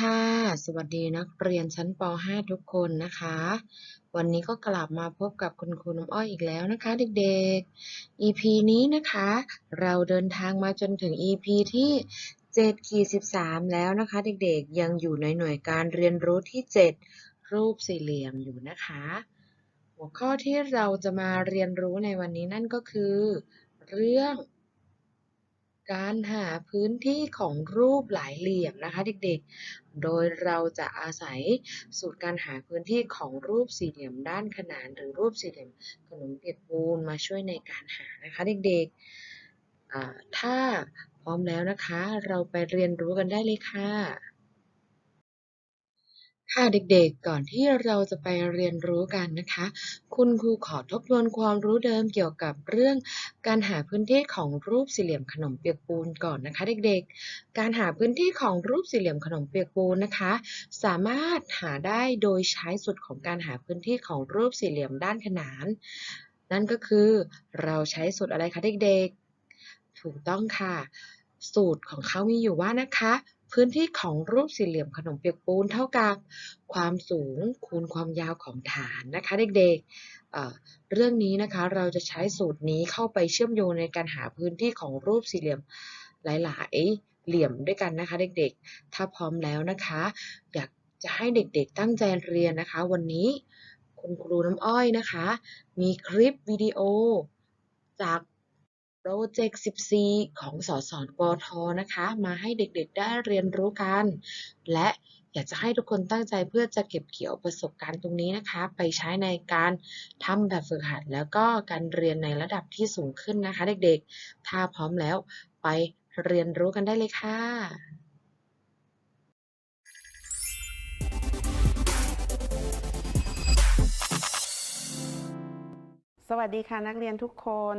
ค่ะ สวัสดีนักเรียนชั้นป .5 ทุกคนนะคะ วันนี้ก็กลับมาพบกับคุณครูน้ำอ้อยอีกแล้วนะคะ เด็กๆ EP นี้นะคะ เราเดินทางมาจนถึง EP ที่7ขีด13 แล้วนะคะ เด็กๆ ยังอยู่ในหน่วยการเรียนรู้ที่ 7 รูปสี่เหลี่ยมอยู่นะคะ หัวข้อที่เราจะมาเรียนรู้ในวันนี้นั่นก็คือ เรื่อง การหาพื้นที่ของรูปหลายเหลี่ยมนะคะเด็กๆ โดยเราจะอาศัยสูตรการหาพื้นที่ของรูปสี่เหลี่ยมด้านขนานหรือรูปสี่เหลี่ยมขนมเปียกปูนมาช่วยในการหานะคะเด็กๆ ถ้าพร้อมแล้วนะคะ เราไปเรียนรู้กันได้เลยค่ะ ค่ะเด็กๆ ก่อนที่เราจะไปเรียนรู้กันนะคะ คุณครูขอทบทวนความรู้เดิมเกี่ยวกับเรื่อง การหาพื้นที่ของรูปสี่เหลี่ยมขนมเปียกปูนก่อนนะคะ เด็กๆ การหาพื้นที่ของรูปสี่เหลี่ยมขนมเปียกปูนนะคะ สามารถหาได้โดยใช้สูตรของการหาพื้นที่ของรูปสี่เหลี่ยมด้านขนาน นั่นก็คือเราใช้สูตรอะไรคะเด็กๆ ถูกต้องค่ะ สูตรของเขามีอยู่ว่านะคะ พื้นที่ของรูปสี่เหลี่ยมขนมเปียกปูนเท่ากับ ความสูงคูณความยาวของฐานนะคะเด็กๆเเรื่องนี้นะคะเราจะใช้สูตรนี้เข้าไปเชื่อมโยงในการหาพื้นที่ของรูปสี่เหลี่ยมหลายๆ เหลี่ยมด้วยกันนะคะเด็กๆ ถ้าพร้อมแล้วนะคะ อยากจะให้เด็กๆตั้งใจเรียนนะคะ วันนี้คุณครูน้ำอ้อยนะคะ มีคลิปวิดีโอจาก โปรเจกต์ 14 ของสสปทนะคะ มาให้เด็กๆได้เรียนรู้กัน และอยากจะให้ทุกคนตั้งใจเพื่อจะเก็บเกี่ยวประสบการณ์ตรงนี้นะคะ ไปใช้ในการทำแบบฝึกหัด แล้วก็การเรียนในระดับที่สูงขึ้นนะคะ เด็กๆ ถ้าพร้อมแล้วไปเรียนรู้กันได้เลยค่ะสวัสดีค่ะนักเรียนทุกคน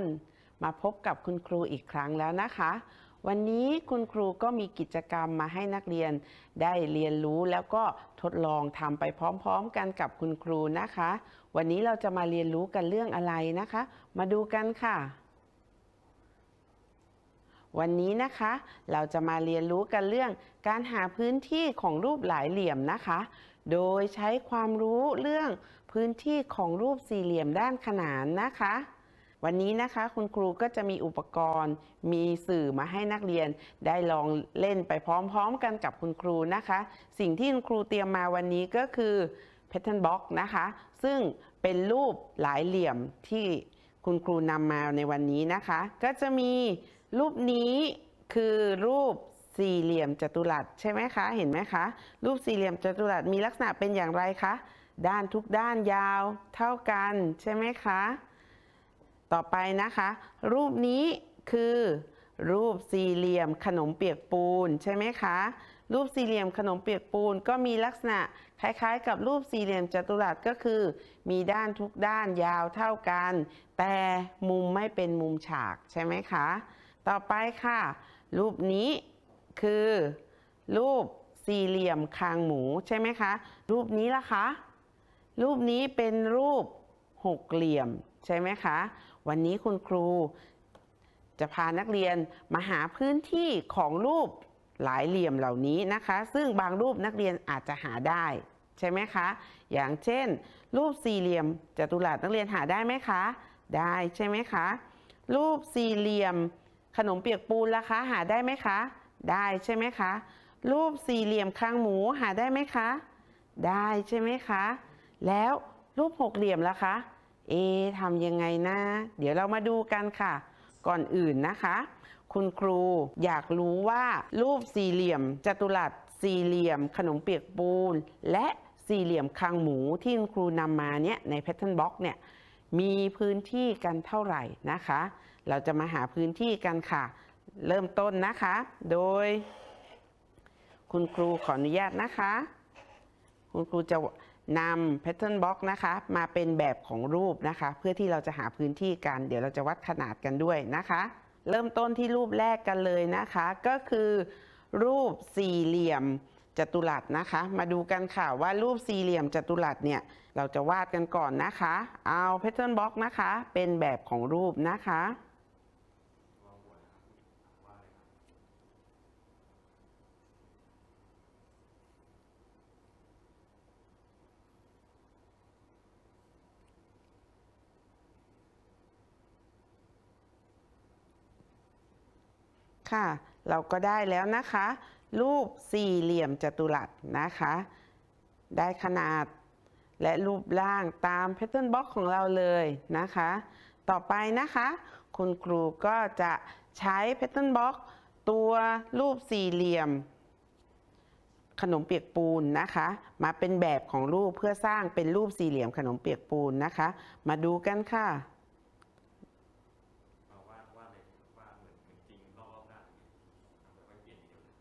มาพบกับคุณครูอีกครั้งแล้วนะคะ วันนี้คุณครูก็มีกิจกรรมมาให้นักเรียนได้เรียนรู้แล้วก็ทดลองทำไปพร้อมๆกันกับคุณครูนะคะ วันนี้เราจะมาเรียนรู้กันเรื่องอะไรนะคะ มาดูกันค่ะวันนี้นะคะเราจะมาเรียนรู้กันเรื่องการหาพื้นที่ของรูปหลายเหลี่ยมนะคะ โดยใช้ความรู้เรื่องพื้นที่ของรูปสี่เหลี่ยมด้านขนานนะคะ วันนี้นะคะคุณครูก็จะมีอุปกรณ์ มีสื่อมาให้นักเรียน ได้ลองเล่นไปพร้อมๆกันกับคุณครูนะคะ สิ่งที่คุณครูเตรียมมาวันนี้ก็คือ pattern box นะคะ ซึ่งเป็นรูปหลายเหลี่ยมที่คุณครูนำมาในวันนี้นะคะ ก็จะมีรูปนี้คือรูปสี่เหลี่ยมจัตุรัสใช่ไหมคะ เห็นไหมคะ รูปสี่เหลี่ยมจัตุรัสมีลักษณะเป็นอย่างไรคะ ด้านทุกด้านยาวเท่ากันใช่ไหมคะ ต่อไปนะคะ รูปนี้คือรูปสี่เหลี่ยมขนมเปียกปูนใช่ไหมคะ รูปสี่เหลี่ยมขนมเปียกปูนก็มีลักษณะคล้ายๆ กับรูปสี่เหลี่ยมจัตุรัสก็คือ มีด้านทุกด้านยาวเท่ากัน แต่มุมไม่เป็นมุมฉากใช่ไหมคะ ต่อไปค่ะ รูปนี้คือ รูปสี่เหลี่ยมคางหมูใช่ไหมคะ รูปนี้ล่ะคะ รูปนี้เป็นรูปหกเหลี่ยมใช่ไหมคะ วันนี้คุณครู จะพานักเรียนมาหาพื้นที่ของรูปหลายเหลี่ยมเหล่านี้นะคะ ซึ่งบางรูปนักเรียนอาจจะหาได้ ใช่ไหมคะ อย่างเช่น รูปสี่เหลี่ยมจัตุรัสนักเรียนหาได้ไหมคะ ได้ใช่ไหมคะ รูปสี่เหลี่ยม ขนมเปียกปูนล่ะคะหาได้ไหมคะ ได้ใช่ไหมคะ รูปสี่เหลี่ยมคางหมูหาได้ไหมคะ ได้ใช่ไหมคะ แล้วรูปหกเหลี่ยมล่ะคะ เอะทำยังไงนะ เดี๋ยวเรามาดูกันค่ะ ก่อนอื่นนะคะ คุณครูอยากรู้ว่ารูปสี่เหลี่ยม จัตุรัส สี่เหลี่ยม ขนมเปียกปูน และสี่เหลี่ยมคางหมูที่คุณครูนำมาเนี่ยใน pattern box เนี่ยมีพื้นที่กันเท่าไหร่นะคะ เราจะมาหาพื้นที่กันค่ะ เริ่มต้นนะคะ โดย คุณครูขออนุญาตนะคะ คุณครูจะ นำ pattern box นะคะ มาเป็นแบบของรูปนะคะ เพื่อที่เราจะหาพื้นที่กัน เดี๋ยวเราจะวัดขนาดกันด้วยนะคะ เริ่มต้นที่รูปแรกกันเลยนะคะ ก็คือรูปสี่เหลี่ยมจัตุรัสนะคะ มาดูกันค่ะว่ารูปสี่เหลี่ยมจัตุรัสเนี่ย เราจะวาดกันก่อนนะคะ เอา pattern box นะคะ เป็นแบบของรูปนะคะ ค ค่ะ เราก็ได้แล้วนะคะ รูปสี่เหลี่ยมจัตุรัสนะคะ ได้ขนาดและรูปร่างตามแพทเทิร์นบล็อกของเราเลยนะคะ ต่อไปนะคะ คุณครูก็จะใช้แพทเทิร์นบล็อกตัวรูปสี่เหลี่ยม ขนมเปียกปูนนะคะ มาเป็นแบบของรูปเพื่อสร้างเป็นรูปสี่เหลี่ยมขนมเปียกปูนนะคะ มาดูกันค่ะ เอาวาดวาดเลยวาดเหมือนเหมือนจริงรอบๆด้านเอาไปไว้เปลี่ยนเดียวเลย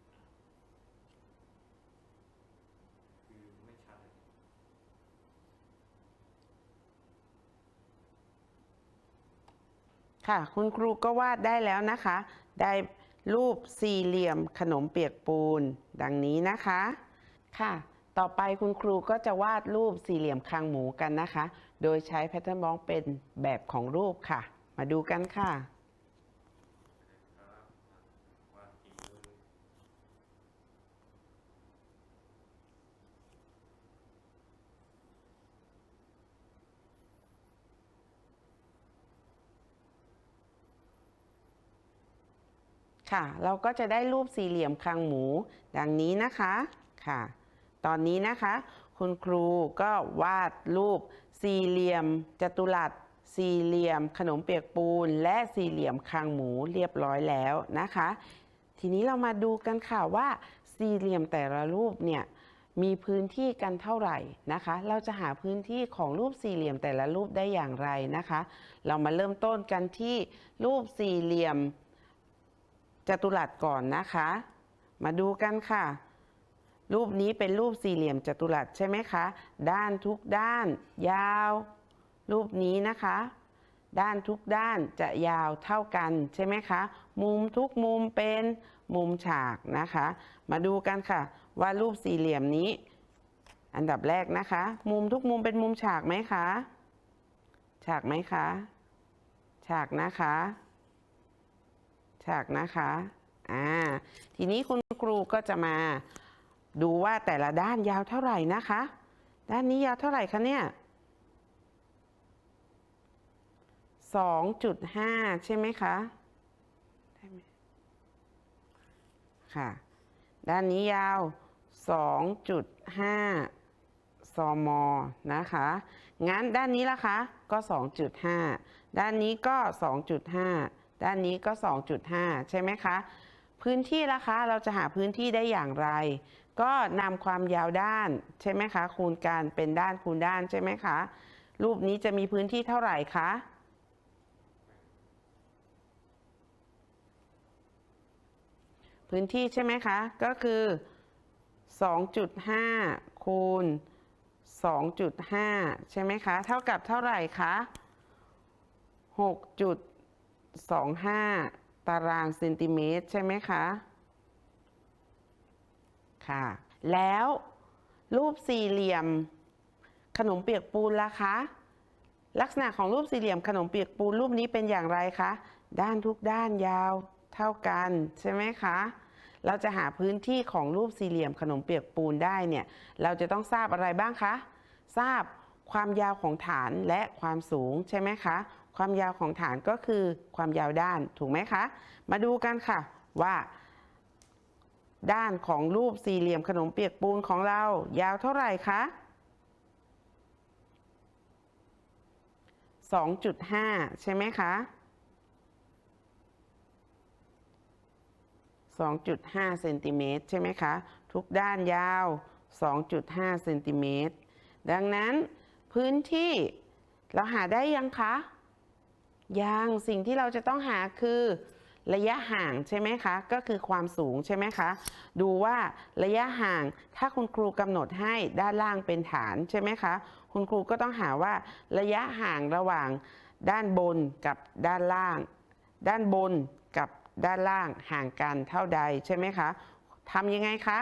คือไม่ชัดเลย ค่ะ คุณครูก็วาดได้แล้วนะคะ ได้รูปสี่เหลี่ยมขนมเปียกปูน ดังนี้นะคะ ค่ะ ต่อไปคุณครูก็จะวาดรูปสี่เหลี่ยมคางหมูกันนะคะ โดยใช้แพทเทิร์นบล็อกเป็นแบบของรูปค่ะ มาดูกันค่ะ ครับวาดจริงเลย ค่ะ เราก็จะได้รูปสี่เหลี่ยมคางหมู ดังนี้นะคะค่ะ ตอนนี้นะคะ คุณครูก็วาดรูปสี่เหลี่ยมจัตุรัสสี่เหลี่ยม ขนมเปียกปูน และสี่เหลี่ยมคางหมูเรียบร้อยแล้วนะคะ ทีนี้เรามาดูกันค่ะว่าสี่เหลี่ยมแต่ละรูปเนี่ยมีพื้นที่กันเท่าไหร่นะคะ เราจะหาพื้นที่ของรูปสี่เหลี่ยมแต่ละรูปได้อย่างไรนะคะ เรามาเริ่มต้นกันที่รูปสี่เหลี่ยม จัตุรัสก่อนนะคะ มาดูกันค่ะ รูปนี้เป็นรูปสี่เหลี่ยมจัตุรัสใช่ไหมคะ ด้านทุกด้าน ยาว รูปนี้นะคะ ด้านทุกด้านจะยาวเท่ากันใช่ไหมคะ มุมทุกมุมเป็นมุมฉากนะคะ มาดูกันค่ะ ว่ารูปสี่เหลี่ยมนี้ อันดับแรกนะคะ มุมทุกมุมเป็นมุมฉากไหมคะ ฉากไหมคะ ฉากนะคะ ฉากนะคะอ่าทีนี้คุณครูก็จะมาดูว่าแต่ละด้านยาวเท่าไหร่นะคะ ด้านนี้ยาวเท่าไหร่คะเนี่ย2.5ใช่ไหมคะได้ไหมค่ะ ด้านนี้ยาว2.5ซมนะคะ งั้นด้านนี้ล่ะคะ ก็2.5ด้านนี้ก็2.5ด้า้านนี้ก็ 2.5 ใช่ไหมคะ พื้นที่ล่ะคะเราจะหาพื้นที่ได้อย่างไร ก็นำความยาวด้านใช่ไหมคะ คูณกันเป็นด้านคูณด้านใช่ไหมคะ รูปนี้จะมีพื้นที่เท่าไหร่คะพื้นที่ใช่ไหมคะ ก็คือ 2.5 คูณ 2.5 ใช่ไหมคะ เท่ากับเท่าไหร่คะ 6. 25 ตารางเซนติเมตร ใช่ไหมคะ ค่ะ แล้วรูปสี่เหลี่ยม ขนมเปียกปูนล่ะคะลักษณะของรูปสี่เหลี่ยมขนมเปียกปูนรูปนี้เป็นอย่างไรคะ ด้านทุกด้านยาวเท่ากันใช่ไหมคะ เราจะหาพื้นที่ของรูปสี่เหลี่ยมขนมเปียกปูนได้เนี่ย เราจะต้องทราบอะไรบ้างคะ ทราบความยาวของฐานและความสูงใช่ไหมคะ ความยาวของฐานก็คือความยาวด้านถูกไหมคะ มาดูกันค่ะว่า ด้านของรูปสี่เหลี่ยมขนมเปียกปูนของเรา ยาวเท่าไหร่คะ 2.5 ใช่ไหมคะ2.5เซนติเมตรใช่ไหมคะ ทุกด้านยาว 2.5เซนติเมตรดังนั้นพื้นที่เราหาได้ยังคะ ยังสิ่งที่เราจะต้องหาคือระยะห่างใช่ไหมคะ ก็คือความสูงใช่ไหมคะ ดูว่าระยะห่างถ้าคุณครูกำหนดให้ด้านล่างเป็นฐานใช่ไหมคะ คุณครูก็ต้องหาว่าระยะห่างระหว่างด้านบนกับด้านล่าง ด้านบนกับด้านล่างห่างกันเท่าใดใช่ไหมคะทำยังไงคะ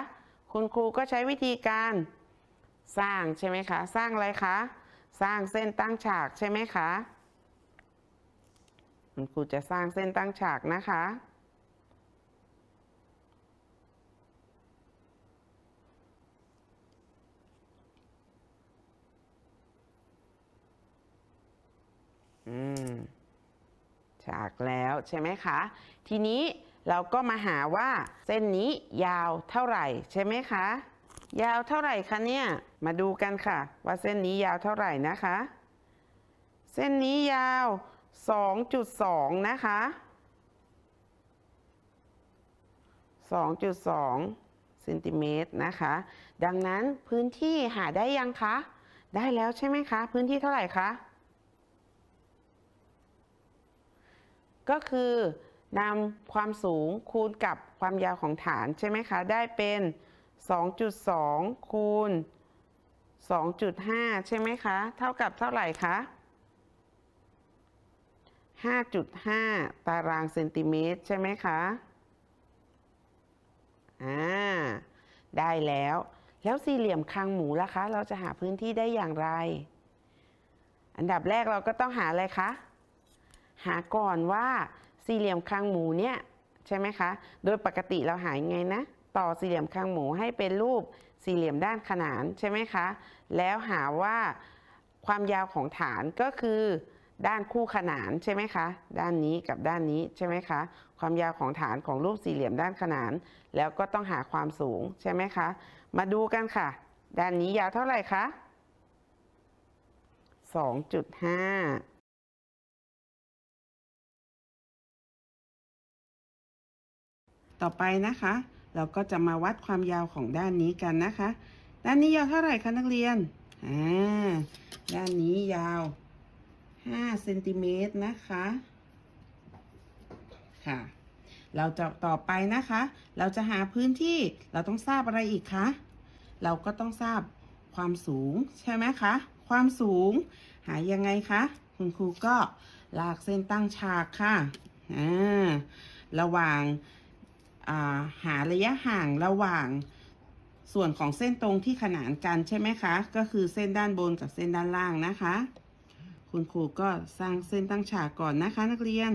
คุณครูก็ใช้วิธีการสร้างใช่ไหมคะ สร้างอะไรคะ สร้างเส้นตั้งฉากใช่ไหมคะ คุณครูจะสร้างเส้นตั้งฉากนะคะ อืม ฉากแล้วใช่ไหมคะ ทีนี้เราก็มาหาว่าเส้นนี้ยาวเท่าไหร่ใช่ไหมคะ ยาวเท่าไหร่คะเนี่ย มาดูกันค่ะ ว่าเส้นนี้ยาวเท่าไหร่นะคะ เส้นนี้ยาว 2.2 นะคะ 2.2เซนติเมตรนะคะ ดังนั้นพื้นที่หาได้ยังคะ ได้แล้วใช่ไหมคะ พื้นที่เท่าไหร่คะ ก็คือนำความสูงคูณกับความยาวของฐานใช่ไหมคะ ได้เป็น 2.2 คูณ 2.5 ใช่ไหมคะ เท่ากับเท่าไหร่คะ 5.5 ตารางเซนติเมตร ใช่ไหมคะ อ่า ได้แล้ว แล้วสี่เหลี่ยมคางหมูล่ะคะ เราจะหาพื้นที่ได้อย่างไร อันดับแรกเราก็ต้องหาอะไรคะ หาก่อนว่าสี่เหลี่ยมคางหมูเนี่ยใช่ไหมคะ โดยปกติเราหายังไงนะ ต่อสี่เหลี่ยมคางหมูให้เป็นรูปสี่เหลี่ยมด้านขนานใช่ไหมคะ แล้วหาว่าความยาวของฐานก็คือ ด้านคู่ขนานใช่ไหมคะ ด้านนี้กับด้านนี้ใช่ไหมคะ ความยาวของฐานของรูปสี่เหลี่ยมด้านขนาน แล้วก็ต้องหาความสูงใช่ไหมคะ มาดูกันค่ะ ด้านนี้ยาวเท่าไหร่คะ2.5ต่อไปนะคะ เราก็จะมาวัดความยาวของด้านนี้กันนะคะ ด้านนี้ยาวเท่าไหร่คะนักเรียนอ่าด้านนี้ยาว 5เซนติเมตรนะคะ ค่ะ เราจะต่อไปนะคะ เราจะหาพื้นที่เราต้องทราบอะไรอีกคะ เราก็ต้องทราบความสูงใช่ไหมคะ ความสูง หายังไงคะ คุณครูก็ลากเส้นตั้งฉากค่ะ อ่า ระหว่างาหาระยะห่างระหว่างส่วนของเส้นตรงที่ขนานกันใช่ไหมคะ ก็คือเส้นด้านบนกับเส้นด้านล่างนะคะ คุณครูก็สร้างเส้นตั้งฉากก่อนนะคะนักเรียน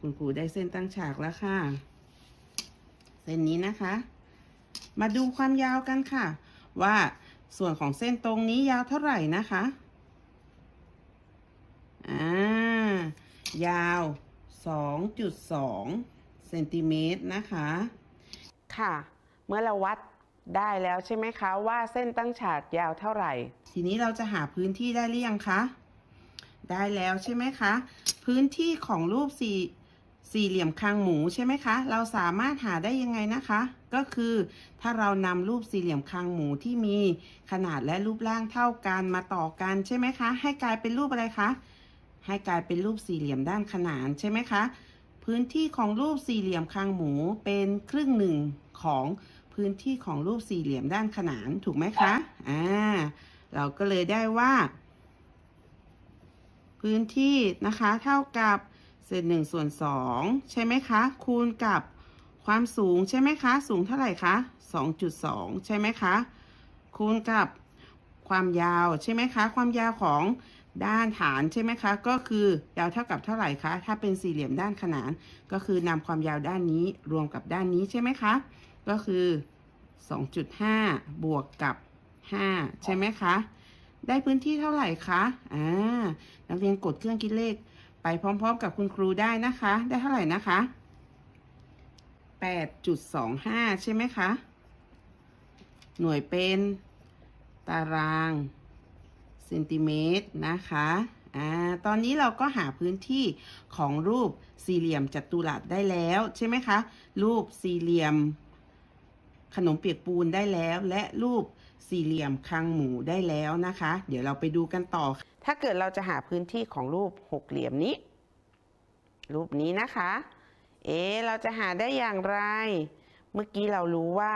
คุณครูได้เส้นตั้งฉากแล้วค่ะ เส้นนี้นะคะ มาดูความยาวกันค่ะ ว่าส่วนของเส้นตรงนี้ยาวเท่าไหร่นะคะอ่ายาว 2.2เซนติเมตรนะคะ ค่ะ เมื่อเราวัด ได้แล้วใช่ไหมคะว่าเส้นตั้งฉากยาวเท่าไหร่ ทีนี้เราจะหาพื้นที่ได้หรือยังคะ ได้แล้วใช่ไหมคะ พื้นที่ของรูปสี่สี่เหลี่ยมคางหมูใช่ไหมคะ เราสามารถหาได้ยังไงนะคะ ก็คือถ้าเรานำรูปสี่เหลี่ยมคางหมูที่มีขนาดและรูปร่างเท่ากันมาต่อกันใช่ไหมคะ ให้กลายเป็นรูปอะไรคะ ให้กลายเป็นรูปสี่เหลี่ยมด้านขนานใช่ไหมคะ พื้นที่ของรูปสี่เหลี่ยมคางหมูเป็นครึ่งหนึ่งของ พื้นที่ของรูปสี่เหลี่ยมด้านขนานถูกไหมคะ อ่า เราก็เลยได้ว่า พื้นที่นะคะเท่ากับเศษหนึ่งส่วนสองใช่ไหมคะ คูณกับความสูงใช่ไหมคะ สูงเท่าไหร่คะ2.2ใช่ไหมคะ คูณกับความยาวใช่ไหมคะ ความยาวของด้านฐานใช่ไหมคะ ก็คือยาวเท่ากับเท่าไหร่คะ ถ้าเป็นสี่เหลี่ยมด้านขนาน ก็คือนำความยาวด้านนี้รวมกับด้านนี้ใช่ไหมคะ ก็คือ 2.5 บวกกับ 5 ใช่ไหมคะ ได้พื้นที่เท่าไหร่คะอ่านักเรียนกดเครื่องคิดเลข ไปพร้อมๆ กับคุณครูได้นะคะ ได้เท่าไหร่นะคะ 8.25 ใช่ไหมคะ หน่วยเป็นตารางเซนติเมตรนะคะอ่าตอนนี้เราก็หาพื้นที่ของรูปสี่เหลี่ยมจัตุรัสได้แล้วใช่ไหมคะ รูปสี่เหลี่ยม ขนมเปียกปูนได้แล้ว และรูปสี่เหลี่ยมคางหมูได้แล้วนะคะ เดี๋ยวเราไปดูกันต่อ ถ้าเกิดเราจะหาพื้นที่ของรูปหกเหลี่ยมนี้ รูปนี้นะคะ เอ๊เราจะหาได้อย่างไร เมื่อกี้เรารู้ว่า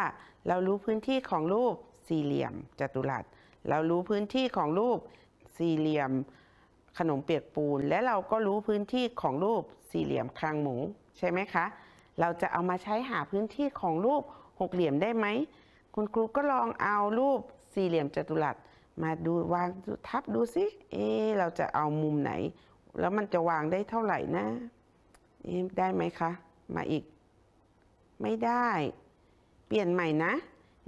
เรารู้พื้นที่ของรูปสี่เหลี่ยมจัตุรัส เรารู้พื้นที่ของรูปสี่เหลี่ยมขนมเปียกปูน และเราก็รู้พื้นที่ของรูปสี่เหลี่ยมคางหมูใช่ไหมคะ เราจะเอามาใช้หาพื้นที่ของรูป หกเหลี่ยมได้ไหม คุณครูก็ลองเอารูปสี่เหลี่ยมจัตุรัส มาดูวางทับดูสิ เอ๊เราจะเอามุมไหน แล้วมันจะวางได้เท่าไหร่นะ เอ๊ได้ไหมคะ มาอีก ไม่ได้ เปลี่ยนใหม่นะ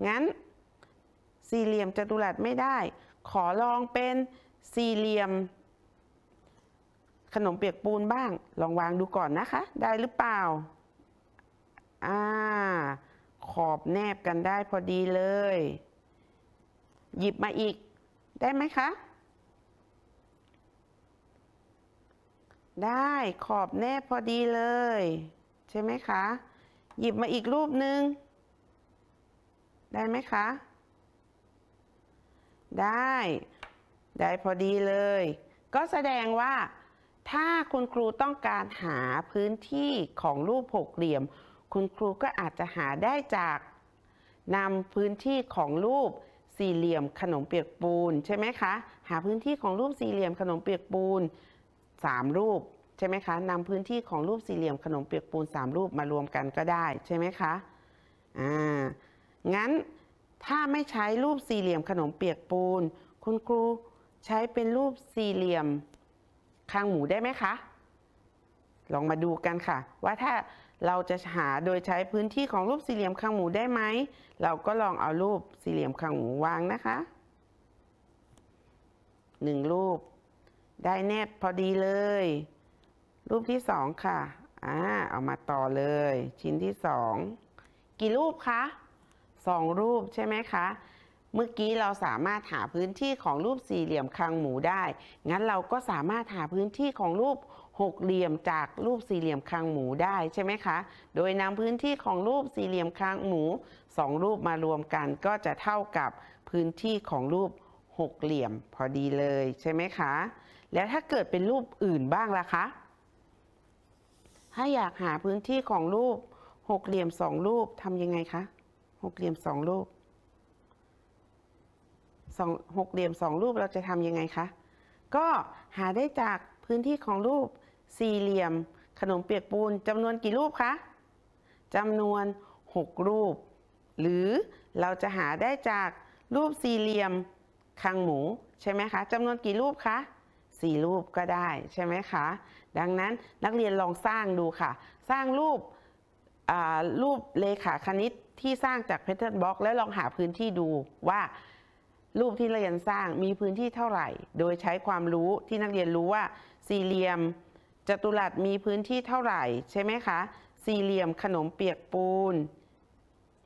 งั้น สี่เหลี่ยมจัตุรัสไม่ได้ ขอลองเป็นสี่เหลี่ยมขนมเปียกปูนบ้าง ลองวางดูก่อนนะคะ ได้หรือเปล่า อ่า ขอบแนบกันได้พอดีเลย หยิบมาอีก ได้ไหมคะ ได้ขอบแนบพอดีเลย ใช่ไหมคะ หยิบมาอีกรูปหนึ่งได้ไหมคะ ได้ ได้พอดีเลย ก็แสดงว่า ถ้าคุณครูต้องการหาพื้นที่ของรูปหกเหลี่ยม คุณครูก็อาจจะหาได้จากนำพื้นที่ของรูปสี่เหลี่ยมขนมเปียกปูนใช่ไหมคะ หาพื้นที่ของรูปสี่เหลี่ยมขนมเปียกปูนสามรูปใช่ไหมคะนำพื้นที่ของรูปสี่เหลี่ยมขนมเปียกปูนสามรูปมารวมกันก็ได้ใช่ไหมคะอ่างั้นถ้าไม่ใช้รูปสี่เหลี่ยมขนมเปียกปูน คุณครูใช้เป็นรูปสี่เหลี่ยมคางหมูได้ไหมคะ ลองมาดูกันค่ะ ว่าถ้า เราจะหาโดยใช้พื้นที่ของรูปสี่เหลี่ยมคางหมูได้ไหม เราก็ลองเอารูปสี่เหลี่ยมคางหมูวางนะคะหนึ่งรูป ได้แนบพอดีเลย รูปที่สองค่ะอ่าเอามาต่อเลย ชิ้นที่สองกี่รูปคะสองรูปใช่ไหมคะเมื่อกี้เราสามารถหาพื้นที่ของรูปสี่เหลี่ยมคางหมูได้ งั้นเราก็สามารถหาพื้นที่ของรูป หกเหลี่ยมจากรูปสี่เหลี่ยมคางหมูได้ใช่ไหมคะ โดยนำพื้นที่ของรูปสี่เหลี่ยมคางหมูสองรูปมารวมกันก็จะเท่ากับพื้นที่ของรูปหกเหลี่ยมพอดีเลยใช่ไหมคะ แล้วถ้าเกิดเป็นรูปอื่นบ้างล่ะคะ ถ้าอยากหาพื้นที่ของรูปหกเหลี่ยมสองรูปทำยังไงคะหกเหลี่ยมสองรูปสองหกเหลี่ยมสองรูปเราจะทำยังไงคะ ก็หาได้จากพื้นที่ของรูป สี่เหลี่ยม ขนมเปียกปูนจำนวนกี่รูปคะจำนวน 6 รูป หรือเราจะหาได้จากรูปสี่เหลี่ยมคางหมูใช่ไหมคะจำนวนกี่รูปคะสี่รูปก็ได้ใช่ไหมคะ ดังนั้นนักเรียนลองสร้างดูค่ะ สร้างรูปรูปเลขาคณิตที่สร้างจากแพทเทิร์นบล็อกแล้วลองหาพื้นที่ดูว่ารูปที่เรียนสร้างมีพื้นที่เท่าไหร่ โดยใช้ความรู้ที่นักเรียนรู้ว่าสี่เหลี่ยม จัตุรัสมีพื้นที่เท่าไหร่ใช่ไหมคะ สี่เหลี่ยมขนมเปียกปูน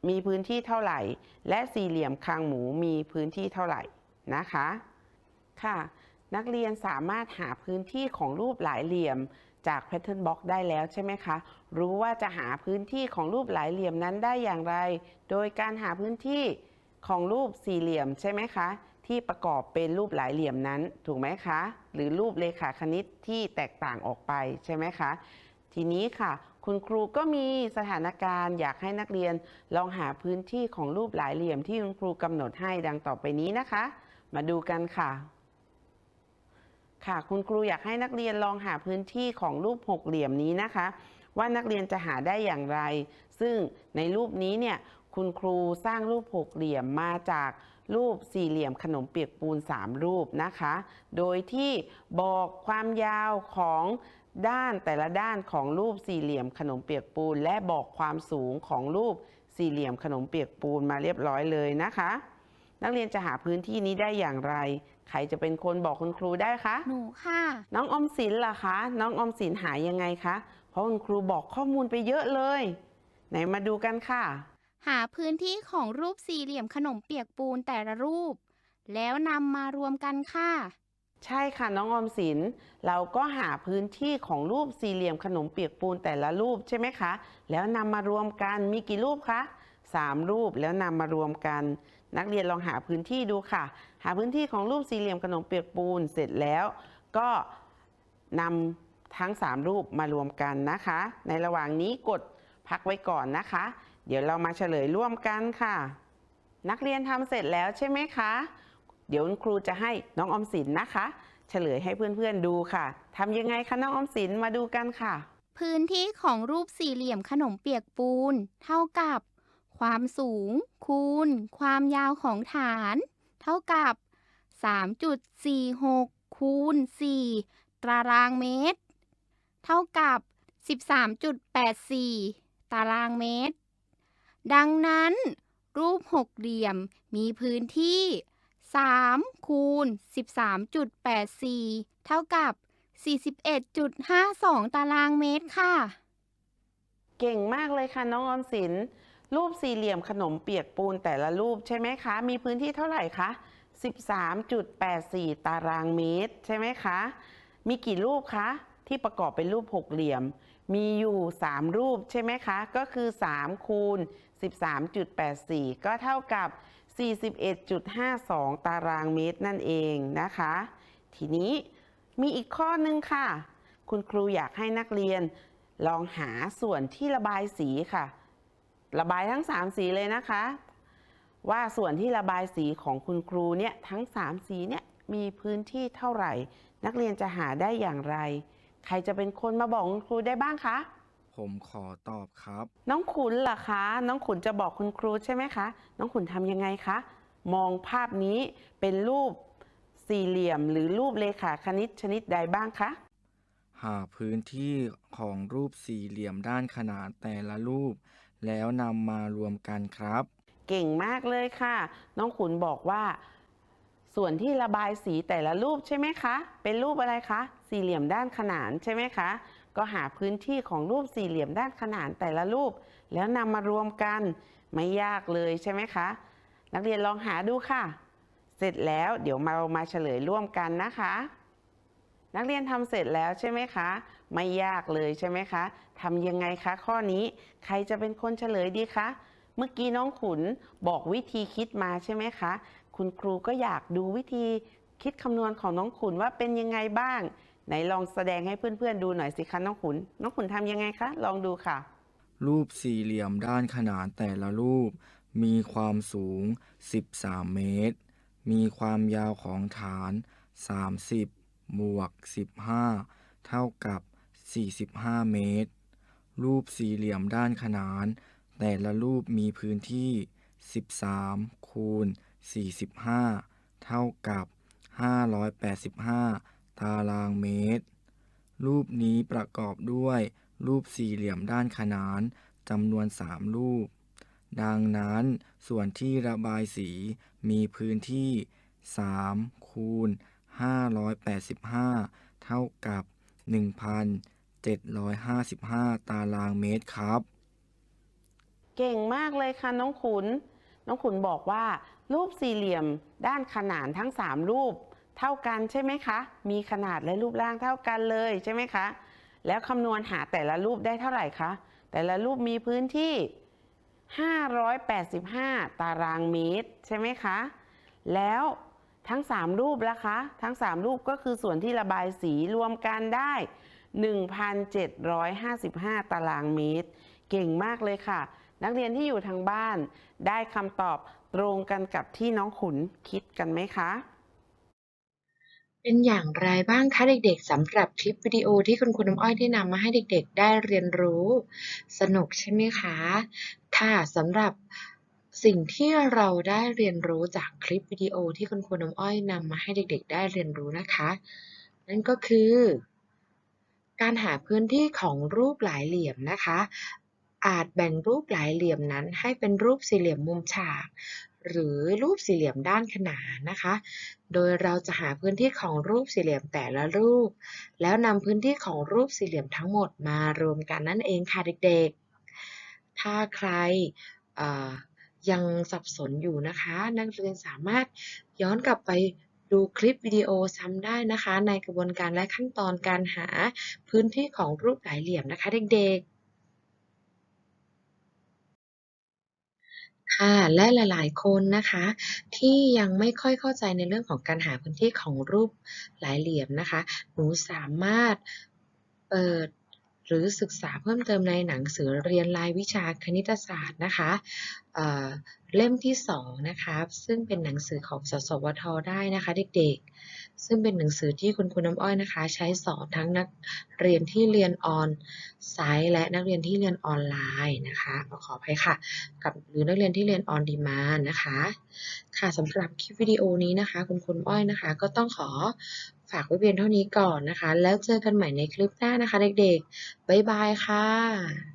มีพื้นที่เท่าไหร่ และสี่เหลี่ยมคางหมูมีพื้นที่เท่าไหร่นะคะ ค่ะ นักเรียนสามารถหาพื้นที่ของรูปหลายเหลี่ยมจากแพทเทิร์นบล็อกได้แล้วใช่ไหมคะ รู้ว่าจะหาพื้นที่ของรูปหลายเหลี่ยมนั้นได้อย่างไร โดยการหาพื้นที่ของรูปสี่เหลี่ยมใช่ไหมคะ ที่ประกอบเป็นรูปหลายเหลี่ยมนั้นถูกไหมคะ หรือรูปเลขาคณิตที่แตกต่างออกไปใช่ไหมคะ ทีนี้ค่ะ คุณครูก็มีสถานการณ์อยากให้นักเรียนลองหาพื้นที่ของรูปหลายเหลี่ยมที่คุณครูกำหนดให้ดังต่อไปนี้นะคะ มาดูกันค่ะ ค่ะคุณครูอยากให้นักเรียนลองหาพื้นที่ของรูปหกเหลี่ยมนี้นะคะ ว่านักเรียนจะหาได้อย่างไร ซึ่งในรูปนี้เนี่ยคุณครูสร้างรูปหกเหลี่ยมมาจาก รูปสี่เหลี่ยมขนมเปียกปูน 3 รูปนะคะ โดยที่บอกความยาวของด้านแต่ละด้านของรูปสี่เหลี่ยมขนมเปียกปูน และบอกความสูงของรูปสี่เหลี่ยมขนมเปียกปูนมาเรียบร้อยเลยนะคะ นักเรียนจะหาพื้นที่นี้ได้อย่างไร ใครจะเป็นคนบอกคุณครูได้คะ หนูค่ะ น้องออมสินล่ะคะ น้องออมสินหายังไงคะ เพราะคุณครูบอกข้อมูลไปเยอะเลย ไหนมาดูกันค่ะ หาพื้นที่ของรูปสี่เหลี่ยมขนมเปียกปูนแต่ละรูป แล้วนำมารวมกันค่ะ ใช่ค่ะน้องออมสิน เราก็หาพื้นที่ของรูปสี่เหลี่ยมขนมเปียกปูนแต่ละรูปใช่ไหมคะ แล้วนำมารวมกันมีกี่รูปคะสามรูปแล้วนำมารวมกัน นักเรียนลองหาพื้นที่ดูค่ะ หาพื้นที่ของรูปสี่เหลี่ยมขนมเปียกปูนเสร็จแล้ว ก็นำทั้งสามรูปมารวมกันนะคะ ในระหว่างนี้กดพักไว้ก่อนนะคะ เดี๋ยวเรามาเฉลยร่วมกันค่ะ นักเรียนทำเสร็จแล้วใช่ไหมคะ เดี๋ยวครูจะให้น้องอมสินนะคะ เฉลยให้เพื่อนๆดูค่ะทำยังไงคะน้องออมสินมาดูกันค่ะ พื้นที่ของรูปสี่เหลี่ยมขนมเปียกปูน เท่ากับ ความสูง คูณ ความยาวของฐาน เท่ากับ 3.46 คูณ 4 ตารางเมตร เท่ากับ 13.84 ตารางเมตร ดังนั้น รูปหกเหลี่ยมมีพื้นที่3คูณ13.84 เท่ากับ 41.52 ตารางเมตรค่ะ เก่งมากเลยค่ะน้องออมสิน รูปสี่เหลี่ยมขนมเปียกปูนแต่ละรูปใช่ไหมคะ มีพื้นที่เท่าไหร่คะ 13.84 ตารางเมตร ใช่ไหมคะ มีกี่รูปคะ ที่ประกอบเป็นรูปหกเหลี่ยม มีอยู่ 3 รูปใช่ไหมคะ ก็คือ 3 คูณ 13.84 ก็เท่ากับ 41.52 ตารางเมตรนั่นเองนะคะ ทีนี้มีอีกข้อนึงค่ะ คุณครูอยากให้นักเรียน ลองหาส่วนที่ระบายสีค่ะ ระบายทั้ง 3 สีเลยนะคะ ว่าส่วนที่ระบายสีของคุณครูเนี่ยทั้ง 3 สีเนี่ยมีพื้นที่เท่าไหร่ นักเรียนจะหาได้อย่างไร ใครจะเป็นคนมาบอกคุณครูได้บ้างคะ ผมขอตอบครับ น้องขุนล่ะคะ น้องขุนจะบอกคุณครูใช่ไหมคะ น้องขุนทำยังไงคะ มองภาพนี้เป็นรูปสี่เหลี่ยม หรือรูปเลขาคณิตชนิดใดบ้างคะ หาพื้นที่ของรูปสี่เหลี่ยมด้านขนานแต่ละรูป แล้วนำมารวมกันครับ เก่งมากเลยค่ะ น้องขุนบอกว่า ส่วนที่ระบายสีแต่ละรูปใช่ไหมคะ เป็นรูปอะไรคะ สี่เหลี่ยมด้านขนานใช่ไหมคะ ก็หาพื้นที่ของรูปสี่เหลี่ยมด้านขนานแต่ละรูป แล้วนำมารวมกันไม่ยากเลยใช่ไหมคะ นักเรียนลองหาดูค่ะ เสร็จแล้วเดี๋ยวมาเรามาเฉลยร่วมกันนะคะ นักเรียนทำเสร็จแล้วใช่ไหมคะ ไม่ยากเลยใช่ไหมคะทำยังไงคะข้อนี้ใครจะเป็นคนเฉลยดีคะเมื่อกี้น้องขุนบอกวิธีคิดมาใช่ไหมคะ คุณครูก็อยากดูวิธีคิดคำนวณของน้องขุนว่าเป็นยังไงบ้าง ไหนลองแสดงให้เพื่อนๆดูหน่อยสิคะน้องขุน น้องขุนทำยังไงคะ ลองดูค่ะ รูปสี่เหลี่ยมด้านขนานแต่ละรูป มีความสูง 13 เมตร มีความยาวของฐาน 30 บวก 15 เท่ากับ 45 เมตร รูปสี่เหลี่ยมด้านขนาน แต่ละรูปมีพื้นที่ 13 คูณ 45 เท่ากับ 585 ตารางเมตร รูปนี้ประกอบด้วยรูปสี่เหลี่ยมด้านขนานจำนวน3รูป ดังนั้นส่วนที่ระบายสีมีพื้นที่ 3 คูณ 585 เท่ากับ 1,755 ตารางเมตรครับ เก่งมากเลยค่ะน้องขุน น้องขุนบอกว่า รูปสี่เหลี่ยมด้านขนานทั้ง 3 รูป เท่ากันใช่ไหมคะ มีขนาดและรูปร่างเท่ากันเลยใช่ไหมคะ แล้วคำนวณหาแต่ละรูปได้เท่าไหร่คะ แต่ละรูปมีพื้นที่ 585 ตารางเมตรใช่ไหมคะ แล้วทั้ง 3 รูปละคะ ทั้ง 3 รูปก็คือส่วนที่ระบายสีรวมกันได้ 1,755 ตารางเมตร เก่งมากเลยค่ะ นักเรียนที่อยู่ทางบ้าน ได้คำตอบตรงกันกับที่น้องขุนคิดกันไหมคะ เป็นอย่างไรบ้างคะเด็กๆสำหรับคลิปวิดีโอที่คุณครูน้ำอ้อยได้นำมาให้เด็กๆ ได้เรียนรู้ สนุกใช่ไหมคะ ค่ะสำหรับสิ่งที่เราได้เรียนรู้จากคลิปวิดีโอที่คุณครูน้ำอ้อยนำมาให้เด็กๆ ได้เรียนรู้นะคะ นั่นก็คือ การหาพื้นที่ของรูปหลายเหลี่ยมนะคะอาจแบ่งรูปหลายเหลี่ยมนั้นให้เป็นรูปสี่เหลี่ยมมุมฉาก หรือรูปสี่เหลี่ยมด้านขนานนะคะ โดยเราจะหาพื้นที่ของรูปสี่เหลี่ยมแต่ละรูป แล้วนำพื้นที่ของรูปสี่เหลี่ยมทั้งหมดมารวมกันนั่นเองค่ะเด็กๆ ถ้าใครยังสับสนอยู่นะคะ นักเรียนสามารถย้อนกลับไปดูคลิปวิดีโอซ้ำได้นะคะ ในกระบวนการและขั้นตอนการหาพื้นที่ของรูปหลายเหลี่ยมนะคะเด็กๆ ค่ะและหลาย ๆ คนนะคะ ที่ยังไม่ค่อยเข้าใจในเรื่องของการหาพื้นที่ของรูปหลายเหลี่ยมนะคะ หนูสามารถเปิด หรือศึกษาเพิ่มเติมในหนังสือเรียนรายวิชาคณิตศาสตร์นะคะเเล่มที่สองนะคะซึ่งเป็นหนังสือของสสวทได้นะคะเด็กๆ ซึ่งเป็นหนังสือที่คุณครูน้ำอ้อยนะคะ ใช้สอนทั้งนักเรียนที่เรียนออนไซต์และนักเรียนที่เรียนออนไลน์นะคะขออภัยค่ะ กับหรือนักเรียนที่เรียนออนดีมานนะคะ ค่ะสำหรับคลิปวิดีโอนี้นะคะ คุณคุณอ้อยนะคะ ก็ต้องขอ ฝากไว้เพียงเท่านี้ก่อนนะคะ แล้วเจอกันใหม่ในคลิปหน้านะคะ เด็กๆ บ๊ายบายค่ะ